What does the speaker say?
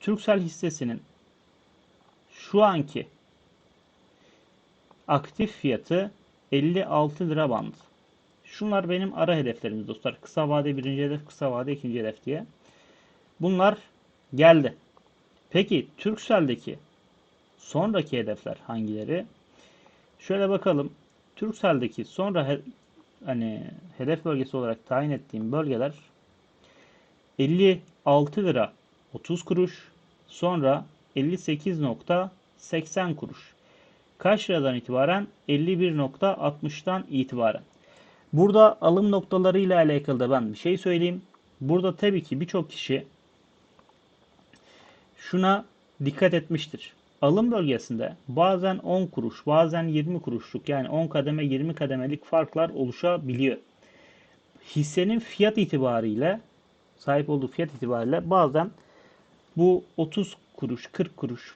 Turkcell hissesinin şu anki aktif fiyatı 56 lira bandı. Şunlar benim ara hedeflerimiz dostlar. Kısa vade birinci hedef, kısa vade ikinci hedef diye. Bunlar geldi. Peki Turkcell'deki sonraki hedefler hangileri? Şöyle bakalım. Turkcell'deki sonra he- hani hedef bölgesi olarak tayin ettiğim bölgeler 56 lira 30 kuruş, sonra 58.80 kuruş. Kaç liradan itibaren? 51.60'tan itibaren. Burada alım noktaları ile alakalı da ben bir şey söyleyeyim. Burada tabii ki birçok kişi şuna dikkat etmiştir. Alım bölgesinde bazen 10 kuruş, bazen 20 kuruşluk yani 10 kademe 20 kademelik farklar oluşabiliyor. Hissenin fiyat itibariyle sahip olduğu fiyat itibariyle bazen bu 30 kuruş, 40 kuruş